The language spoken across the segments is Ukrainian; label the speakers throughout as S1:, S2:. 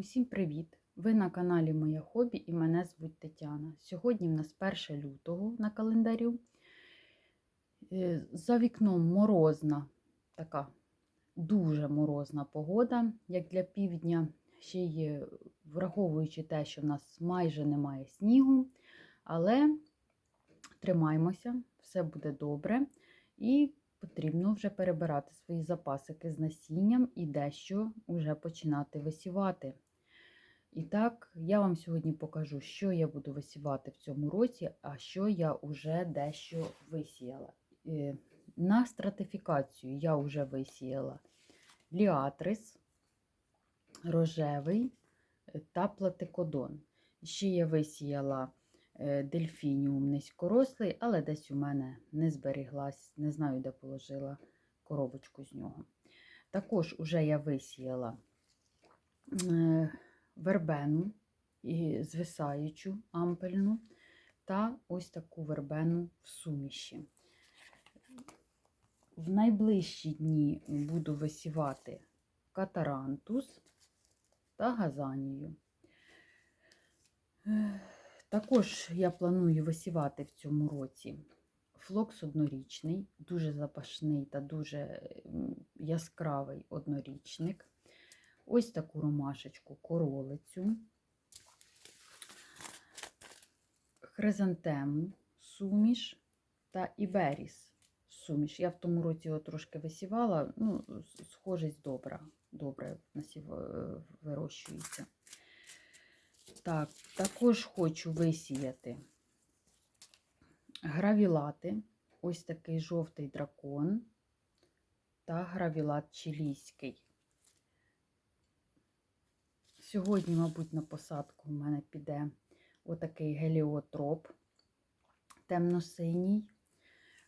S1: Усім привіт! Ви на каналі Моє Хобі і мене звуть Тетяна. Сьогодні в нас 1 лютого на календарю. Е, За вікном морозна, така дуже морозна погода, як для півдня, ще й враховуючи те, що в нас майже немає снігу, але тримаймося, все буде добре. І потрібно вже перебирати свої запасики з насінням і дещо вже починати висівати. І так, я вам сьогодні покажу, що я буду висівати в цьому році, а що я вже дещо висіяла. Е, На стратифікацію я вже висіяла ліатрис, рожевий е, та платикодон. Ще я висіяла е, дельфініум низькорослий, але десь у мене не зберіглась, не знаю, де положила коробочку з нього. Також уже я висіяла вербену і звисаючу ампельну та ось таку вербену в суміші. В найближчі дні буду висівати катарантус та газанію. Також я планую висівати в цьому році флокс однорічний, дуже запашний та дуже яскравий однорічник. Ось таку ромашечку королицю, хризантему суміш та іберіс суміш. Я в тому році його трошки висівала, ну, схожість добра, добре е, вирощується. Так, також хочу висіяти гравілати, ось такий жовтий дракон та гравілат чилійський. Сьогодні, мабуть, на посадку в мене піде отакий геліотроп темно-синій.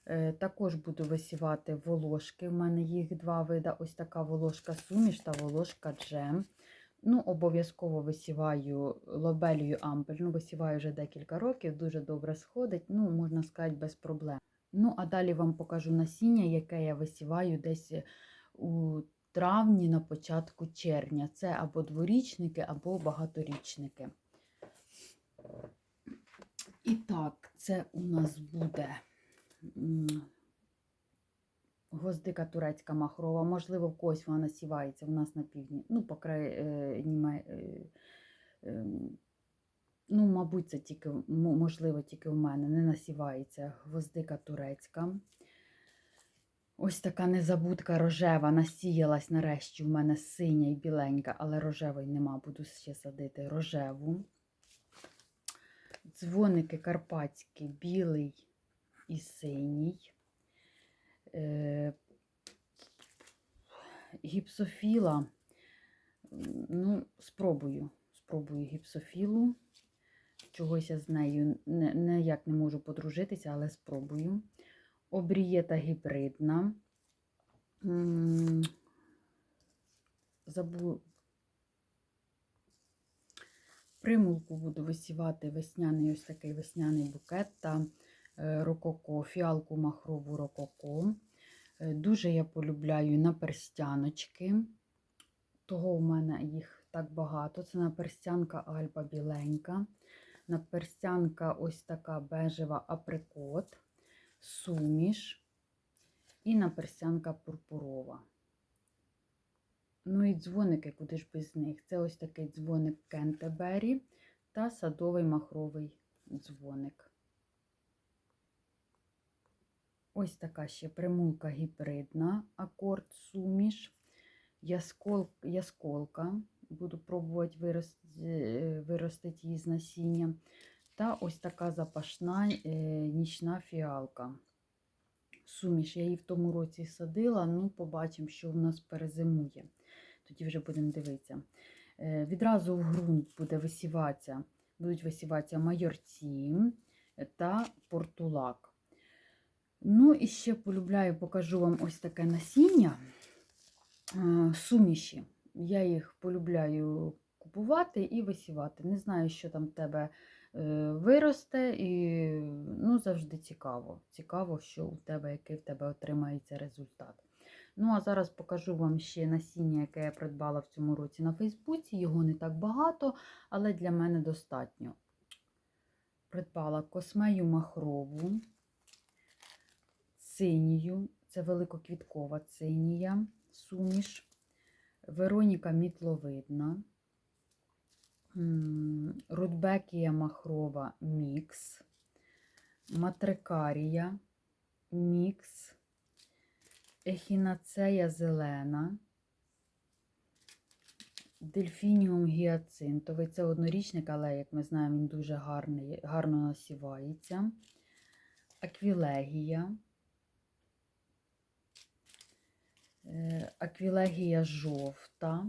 S1: Е, Також буду висівати волошки. У мене їх два вида. Ось така волошка суміш та волошка джем. Ну, обов'язково висіваю лобелію ампельну, висіваю вже декілька років, дуже добре сходить, ну, можна сказати, без проблем. Ну, а далі вам покажу насіння, яке я висіваю десь у травні на початку червня. Це або дворічники, або багаторічники. І так, це у нас буде гвоздика турецька махрова. Можливо, в когось вона насівається у нас на півдні. Ну, по край, е, е, е, ну, мабуть, це тільки, можливо, тільки в мене не насівається гвоздика турецька. Ось така незабудка рожева насіялась нарешті. У мене синя і біленька, але рожевої нема, буду ще садити рожеву. Дзвоники карпатські, білий і синій. Е, гіпсофіла. Ну, спробую. Спробую гіпсофілу. Чогось я з нею не- ніяк не можу подружитися, але спробую. Обрієта гібридна. Забу... Примулку буду висівати весняний ось такий весняний букет та е, рококо, фіалку махрову рококо. Е, Дуже я полюбляю наперстяночки. Того у мене їх так багато. Це наперстянка Альпа біленька. Наперстянка ось така бежева априкот, суміш і наперстянка пурпурова. Ну і дзвоники, куди ж без них. Це ось такий дзвоник Кентебері та садовий махровий дзвоник. Ось така ще примулка гібридна, акорд суміш, яскол, ясколка. Буду пробувати вирости, виростити її з насіння. Та ось така запашна е, нічна фіалка. Суміш. Я її в тому році садила, ну побачимо, що в нас перезимує. Тоді вже будемо дивитися. Е, Відразу в ґрунт буде висіватися, будуть висіватися майорці та портулак. Ну, і ще полюбляю, покажу вам ось таке насіння е, суміші. Я їх полюбляю купувати і висівати. Не знаю, що там в тебе виросте, і ну, завжди цікаво. Цікаво, що у тебе, який в тебе отримається результат. Ну, а зараз покажу вам ще насіння, яке я придбала в цьому році на Фейсбуці. Його не так багато, але для мене достатньо. Придбала космею махрову, цинію, це великоквіткова цинія, суміш, Вероніка мітловидна, Рудбекія махрова мікс, Матрикарія мікс, Ехінацея зелена, Дельфініум гіацинтовий. Це однорічник, але, як ми знаємо, він дуже гарний, гарно насівається. Аквілегія. Е, Аквілегія жовта.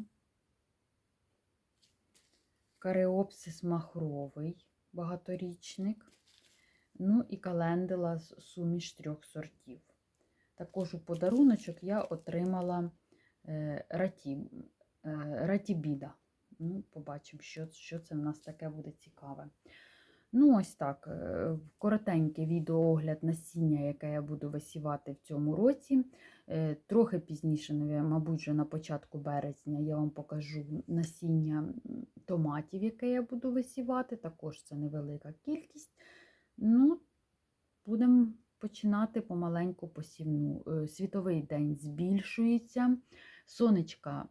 S1: Кареопсис махровий, багаторічник. Ну і календила з суміш трьох сортів. Також у подаруночок я отримала е, раті, е, ратібіда. Ну, побачимо, що, що це в нас таке буде цікаве. Ну, ось так. е, Коротенький відеоогляд насіння, яке я буду висівати в цьому році. Е, Трохи пізніше, мабуть, вже на початку березня, я вам покажу насіння томатів, яке я буду висівати. Також це невелика кількість. Ну, будемо починати помаленьку посівну. Е, Світовий день збільшується, сонечка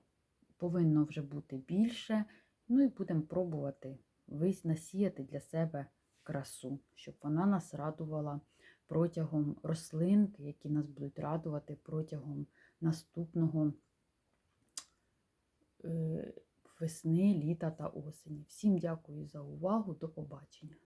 S1: повинно вже бути більше. Ну і будемо пробувати вись насіяти для себе красу, щоб вона нас радувала протягом рослин, які нас будуть радувати протягом наступного е, весни, літа та осені. Всім дякую за увагу. До побачення.